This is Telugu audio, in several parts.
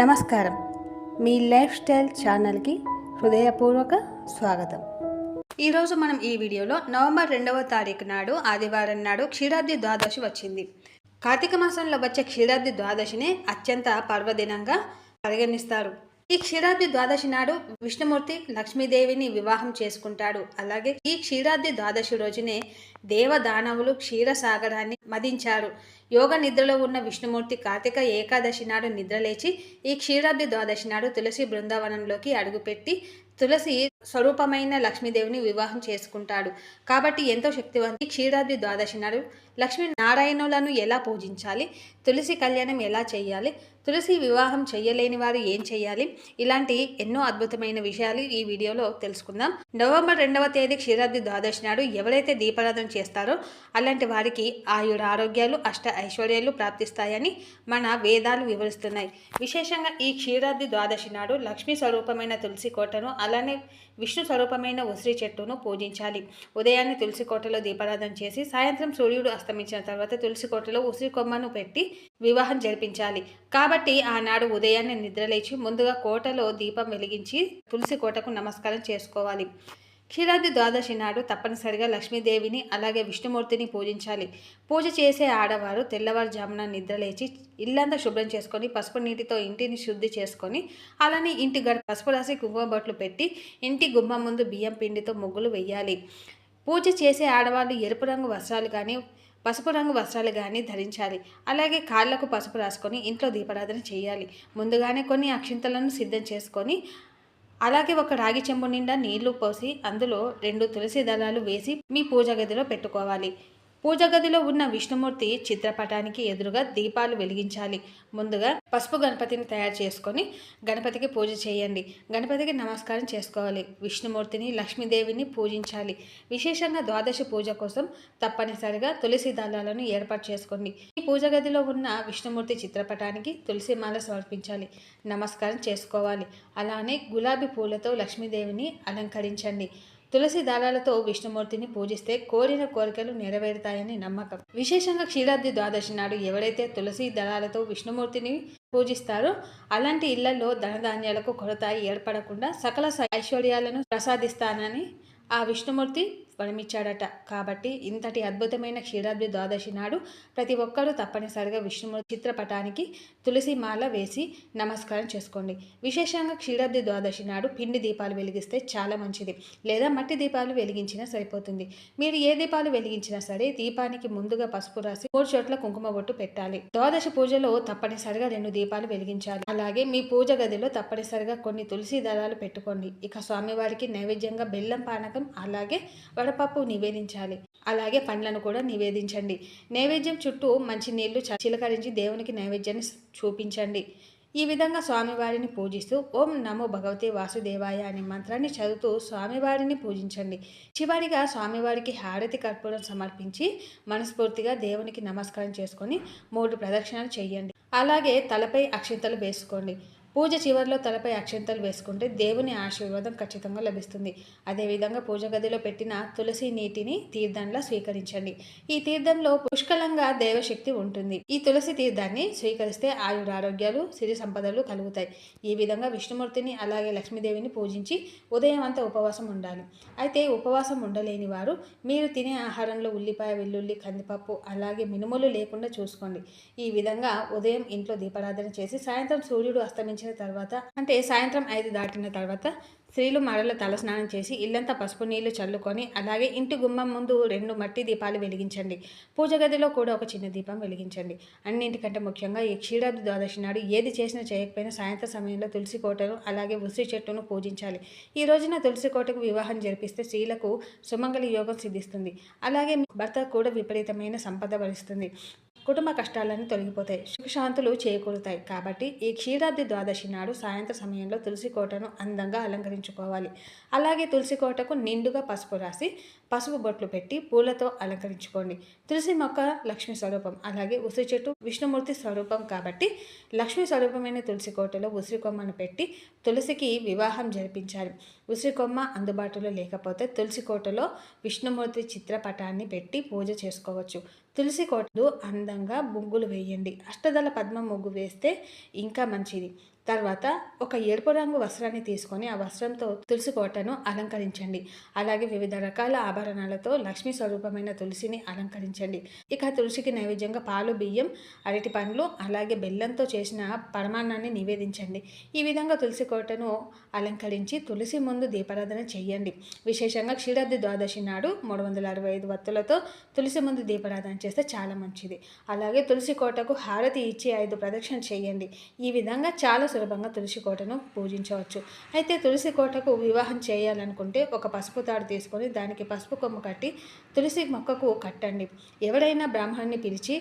నమస్కారం. మీ లైఫ్ స్టైల్ ఛానల్కి హృదయపూర్వక స్వాగతం. ఈరోజు మనం ఈ వీడియోలో నవంబర్ రెండవ తారీఖు నాడు ఆదివారం నాడు క్షీరాద్రి ద్వాదశి వచ్చింది. కార్తీక మాసంలో వచ్చే క్షీరాద్రి ద్వాదశిని అత్యంత పర్వదినంగా పరిగణిస్తారు. ఈ క్షీరాబ్ది ద్వాదశి నాడు విష్ణుమూర్తి లక్ష్మీదేవిని వివాహం చేసుకుంటాడు. అలాగే ఈ క్షీరాబ్ది ద్వాదశి రోజునే దేవదానవులు క్షీరసాగరాన్ని మదించారు. యోగ నిద్రలో ఉన్న విష్ణుమూర్తి కార్తీక ఏకాదశి నాడు నిద్రలేచి ఈ క్షీరాబ్ది ద్వాదశి నాడు తులసి బృందావనంలోకి అడుగుపెట్టి తులసి స్వరూపమైన లక్ష్మీదేవిని వివాహం చేసుకుంటాడు. కాబట్టి ఎంతో శక్తివంతి క్షీరాద్రి ద్వాదశి నాడు లక్ష్మీ నారాయణులను ఎలా పూజించాలి? తులసి కళ్యాణం ఎలా చేయాలి? తులసి వివాహం చేయలేని వారు ఏం చేయాలి? ఇలాంటి ఎన్నో అద్భుతమైన విషయాలు ఈ వీడియోలో తెలుసుకుందాం. నవంబర్ రెండవ తేదీ క్షీరాద్రి ద్వాదశి నాడు ఎవరైతే దీపారాధన చేస్తారో అలాంటి వారికి ఆయుర ఆరోగ్యాలు అష్ట ఐశ్వర్యాలు ప్రాప్తిస్తాయని మన వేదాలు వివరిస్తున్నాయి. విశేషంగా ఈ క్షీరాద్రి ద్వాదశి నాడు లక్ష్మీ స్వరూపమైన తులసి కోటను అలానే విష్ణు స్వరూపమైన ఉసిరి చెట్టును పూజించాలి. ఉదయాన్నే తులసి కోటలో దీపారాధన చేసి సాయంత్రం సూర్యుడు అస్తమించిన తర్వాత తులసి కోటలో ఉసిరి కొమ్మను పెట్టి వివాహం జరిపించాలి. కాబట్టి ఆనాడు ఉదయాన్నే నిద్రలేచి ముందుగా కోటలో దీపం వెలిగించి తులసి కోటకు నమస్కారం చేసుకోవాలి. క్షీరాబ్ది ద్వాదశి నాడు తప్పనిసరిగా లక్ష్మీదేవిని అలాగే విష్ణుమూర్తిని పూజించాలి. పూజ చేసే ఆడవారు తెల్లవారుజామున నిద్రలేచి ఇల్లంతా శుభ్రం చేసుకొని పసుపు నీటితో ఇంటిని శుద్ధి చేసుకొని అలానే ఇంటి గడ పసుపు రాసి కుంకుమ బొట్లు పెట్టి ఇంటి గుమ్మం ముందు బియ్యం పిండితో ముగ్గులు వెయ్యాలి. పూజ చేసే ఆడవాళ్ళు ఎరుపు రంగు వస్త్రాలు కానీ పసుపు రంగు వస్త్రాలు కానీ ధరించాలి. అలాగే కాళ్ళకు పసుపు రాసుకొని ఇంట్లో దీపారాధన చేయాలి. ముందుగానే కొన్ని అక్షింతలను సిద్ధం చేసుకొని అలాగే ఒక రాగి చెంబు నిండా నీళ్ళు పోసి అందులో రెండు తులసి దళాలు వేసి మీ పూజ గదిలో పెట్టుకోవాలి. పూజ గదిలో ఉన్న విష్ణుమూర్తి చిత్రపటానికి ఎదురుగా దీపాలు వెలిగించాలి. ముందుగా పసుపు గణపతిని తయారు చేసుకొని గణపతికి పూజ చేయండి. గణపతికి నమస్కారం చేసుకోవాలి. విష్ణుమూర్తిని లక్ష్మీదేవిని పూజించాలి. విశేషంగా ద్వాదశి పూజ కోసం తప్పనిసరిగా తులసి దళాలను ఏర్పాటు చేసుకోండి. ఈ పూజ గదిలో ఉన్న విష్ణుమూర్తి చిత్రపటానికి తులసి మాల సమర్పించాలి. నమస్కారం చేసుకోవాలి. అలానే గులాబీ పూలతో లక్ష్మీదేవిని అలంకరించండి. తులసి దళాలతో విష్ణుమూర్తిని పూజిస్తే కోరిన కోరికలు నెరవేరుతాయని నమ్మకం. విశేషంగా క్షీరాద్రి ద్వాదశి నాడు ఎవరైతే తులసి దళాలతో విష్ణుమూర్తిని పూజిస్తారో అలాంటి ఇళ్ళలో ధనధాన్యాలకు కొరత ఏర్పడకుండా సకల ఐశ్వర్యాలను ప్రసాదిస్తానని ఆ విష్ణుమూర్తి వరమిచ్చాడట కాబట్టి ఇంతటి అద్భుతమైన క్షీరాబ్ది ద్వాదశి నాడు ప్రతి ఒక్కరూ తప్పనిసరిగా విష్ణుమూర్తి చిత్రపటానికి తులసి మాల వేసి నమస్కారం చేసుకోండి. విశేషంగా క్షీరాబ్ది ద్వాదశి నాడు పిండి దీపాలు వెలిగిస్తే చాలా మంచిది. లేదా మట్టి దీపాలు వెలిగించినా సరిపోతుంది. మీరు ఏ దీపాలు వెలిగించినా సరే దీపానికి ముందుగా పసుపు రాసి మూడు చోట్ల కుంకుమ బొట్టు పెట్టాలి. ద్వాదశి పూజలో తప్పనిసరిగా రెండు దీపాలు వెలిగించాలి. అలాగే మీ పూజ గదిలో తప్పనిసరిగా కొన్ని తులసి దళాలు పెట్టుకోండి. ఇక స్వామివారికి నైవేద్యంగా బెల్లం పానకం అలాగే వడపప్పు నివేదించాలి. అలాగే పండ్లను కూడా నివేదించండి. నైవేద్యం చుట్టూ మంచి నీళ్ళు చిలకరించి దేవునికి నైవేద్యాన్ని చూపించండి. ఈ విధంగా స్వామివారిని పూజిస్తూ ఓం నమో భగవతే వాసుదేవాయ అనే మంత్రాన్ని చదువుతూ స్వామివారిని పూజించండి. చివరిగా స్వామివారికి హారతి కర్పూరం సమర్పించి మనస్ఫూర్తిగా దేవునికి నమస్కారం చేసుకొని మూడు ప్రదక్షిణలు చేయండి. అలాగే తలపై అక్షింతలు వేసుకోండి. పూజ చివరిలో తలపై అక్షంతలు వేసుకుంటే దేవుని ఆశీర్వాదం ఖచ్చితంగా లభిస్తుంది. అదేవిధంగా పూజ గదిలో పెట్టిన తులసి నీటిని తీర్థంలా స్వీకరించండి. ఈ తీర్థంలో పుష్కలంగా దేవశక్తి ఉంటుంది. ఈ తులసి తీర్థాన్ని స్వీకరిస్తే ఆయురారోగ్యాలు సిరి సంపదలు కలుగుతాయి. ఈ విధంగా విష్ణుమూర్తిని అలాగే లక్ష్మీదేవిని పూజించి ఉదయం అంతా ఉపవాసం ఉండాలి. అయితే ఉపవాసం ఉండలేని వారు మీరు తినే ఆహారంలో ఉల్లిపాయ వెల్లుల్లి కందిపప్పు అలాగే మినుములు లేకుండా చూసుకోండి. ఈ విధంగా ఉదయం ఇంట్లో దీపారాధన చేసి సాయంత్రం సూర్యుడు అస్తమించిన తర్వాత అంటే సాయంత్రం ఐదు దాటిన తర్వాత స్త్రీలు మరల తలస్నానం చేసి ఇల్లంతా పసుపు నీళ్ళు చల్లుకొని అలాగే ఇంటి గుమ్మం ముందు రెండు మట్టి దీపాలు వెలిగించండి. పూజ గదిలో కూడా ఒక చిన్న దీపం వెలిగించండి. అన్నింటికంటే ముఖ్యంగా ఈ క్షీరాబ్ది ద్వాదశి నాడు ఏది చేసినా చేయకపోయినా సాయంత్రం సమయంలో తులసి కోటను అలాగే ఉసిరి చెట్టును పూజించాలి. ఈ రోజున తులసి కోటకు వివాహం జరిపిస్తే స్త్రీలకు సుమంగళి యోగం సిద్ధిస్తుంది. అలాగే భర్త కూడా విపరీతమైన సంపద భరిస్తుంది. కుటుంబ కష్టాలన్నీ తొలగిపోతాయి సుఖశాంతులు చేకూరుతాయి. కాబట్టి ఈ క్షీరాబ్ది ద్వాదశి నాడు సాయంత్రం సమయంలో తులసి కోటను అందంగా అలంకరించుకోవాలి. అలాగే తులసి కోటకు నిండుగా పసుపు రాసి పసుపు బొట్లు పెట్టి పూలతో అలంకరించుకోండి. తులసి మొక్క లక్ష్మి స్వరూపం అలాగే ఉసిరి చెట్టు విష్ణుమూర్తి స్వరూపం కాబట్టి లక్ష్మి స్వరూపమైన తులసి కోటలో ఉసిరి కొమ్మను పెట్టి తులసికి వివాహం జరిపించాలి. ఉసిరి కొమ్మ అందుబాటులో లేకపోతే తులసి కోటలో విష్ణుమూర్తి చిత్రపటాన్ని పెట్టి పూజ చేసుకోవచ్చు. తులసి కోటలు అందంగా ముగ్గులు వేయండి. అష్టదళ పద్మ ముగ్గు వేస్తే ఇంకా మంచిది. తర్వాత ఒక ఎరుపు రంగు వస్త్రాన్ని తీసుకొని ఆ వస్త్రంతో తులసి కోటను అలంకరించండి. అలాగే వివిధ రకాల ఆభరణాలతో లక్ష్మీ స్వరూపమైన తులసిని అలంకరించండి. ఇక తులసికి నైవేద్యంగా పాలు బియ్యం అరటి పండ్లు అలాగే బెల్లంతో చేసిన పరమాన్నాన్ని నివేదించండి. ఈ విధంగా తులసి కోటను అలంకరించి తులసి ముందు దీపారాధన చేయండి. విశేషంగా క్షీరాద్రి ద్వాదశి నాడు మూడు వందల అరవై ఐదు వత్తులతో తులసి ముందు దీపారాధన చేస్తే చాలా మంచిది. అలాగే తులసి కోటకు హారతి ఇచ్చి ఐదు ప్రదక్షిణ చేయండి. ఈ విధంగా చాలా సులభంగా తులసి కోటను పూజించవచ్చు. అయితే తులసి కోటకు వివాహం చేయాలనుకుంటే ఒక పసుపు తాడు తీసుకొని దానికి పసుపు కొమ్మ కట్టి తులసి మొక్కకు కట్టండి. ఎవరైనా బ్రాహ్మణ్ణి పిలిచి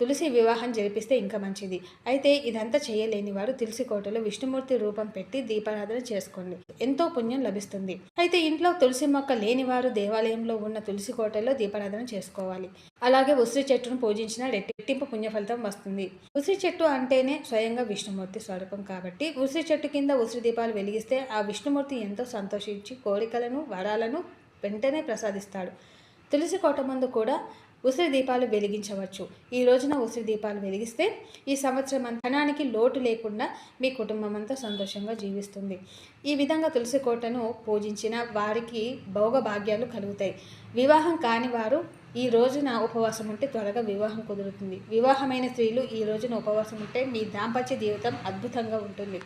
తులసి వివాహం జరిపిస్తే ఇంకా మంచిది. అయితే ఇదంతా చేయలేని వారు తులసి కోటలో విష్ణుమూర్తి రూపం పెట్టి దీపారాధన చేసుకోండి. ఎంతో పుణ్యం లభిస్తుంది. అయితే ఇంట్లో తులసి మొక్క లేని వారు దేవాలయంలో ఉన్న తులసి కోటలో దీపారాధన చేసుకోవాలి. అలాగే ఉసిరి చెట్టును పూజించిన రెట్టింపు పుణ్య ఫలితం వస్తుంది. ఉసిరి చెట్టు అంటేనే స్వయంగా విష్ణుమూర్తి స్వరూపం కాబట్టి ఉసిరి చెట్టు కింద ఉసిరి దీపాలు వెలిగిస్తే ఆ విష్ణుమూర్తి ఎంతో సంతోషించి కోరికలను వరాలను వెంటనే ప్రసాదిస్తాడు. తులసి కోట ముందు కూడా ఉసిరి దీపాలు వెలిగించవచ్చు. ఈ రోజున ఉసిరి దీపాలు వెలిగిస్తే ఈ సంవత్సరం ధనానికి లోటు లేకుండా మీ కుటుంబం అంతా సంతోషంగా జీవిస్తుంది. ఈ విధంగా తులసి కోటను పూజించిన వారికి భోగభాగ్యాలు కలుగుతాయి. వివాహం కాని వారు ఈ రోజున ఉపవాసం ఉంటే త్వరగా వివాహం కుదురుతుంది. వివాహమైన స్త్రీలు ఈ రోజున ఉపవాసం ఉంటే మీ దాంపత్య జీవితం అద్భుతంగా ఉంటుంది.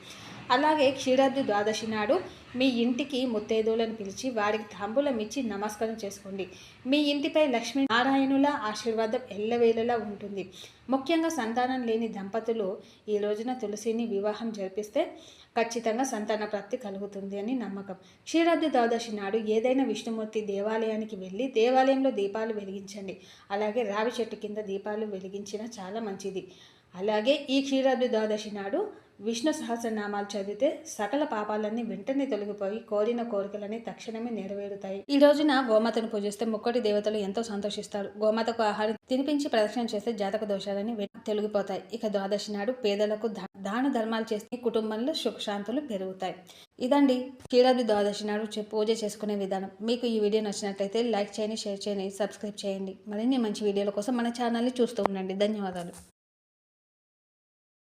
అలాగే క్షీరాద్రి ద్వాదశి నాడు మీ ఇంటికి ముత్తైదువులను పిలిచి వారికి తాంబూలం ఇచ్చి నమస్కారం చేసుకోండి. మీ ఇంటిపై లక్ష్మీ నారాయణుల ఆశీర్వాదం ఎల్లవేళలా ఉంటుంది. ముఖ్యంగా సంతానం లేని దంపతులు ఈ రోజున తులసిని వివాహం జరిపిస్తే ఖచ్చితంగా సంతాన ప్రాప్తి కలుగుతుంది అని నమ్మకం. క్షీరాబ్ది ద్వాదశి నాడు ఏదైనా విష్ణుమూర్తి దేవాలయానికి వెళ్ళి దేవాలయంలో దీపాలు వెలిగించండి. అలాగే రావి చెట్టు కింద దీపాలు వెలిగించిన చాలా మంచిది. అలాగే ఈ క్షీరాబ్ది ద్వాదశి నాడు విష్ణు సహస్రనామాలు చదివితే సకల పాపాలన్నీ వెంటనే తొలగిపోయి కోరిన కోరికలన్నీ తక్షణమే నెరవేరుతాయి. ఈ రోజున గోమాతను పూజిస్తే ముక్కటి దేవతలు ఎంతో సంతోషిస్తారు. గోమాతకు ఆహారం తినిపించి ప్రదక్షిణ చేస్తే జాతక దోషాలని తొలగిపోతాయి. ఇక ద్వాదశి నాడు పేదలకు దాన ధర్మాలు చేస్తే కుటుంబంలో సుఖశాంతులు పెరుగుతాయి. ఇదండి క్షీరాది ద్వాదశి నాడు పూజ చేసుకునే విధానం. మీకు ఈ వీడియో నచ్చినట్లయితే లైక్ చేయండి షేర్ చేయండి సబ్స్క్రైబ్ చేయండి. మరిన్ని మంచి వీడియోల కోసం మన ఛానల్ని చూస్తూ ఉండండి. ధన్యవాదాలు.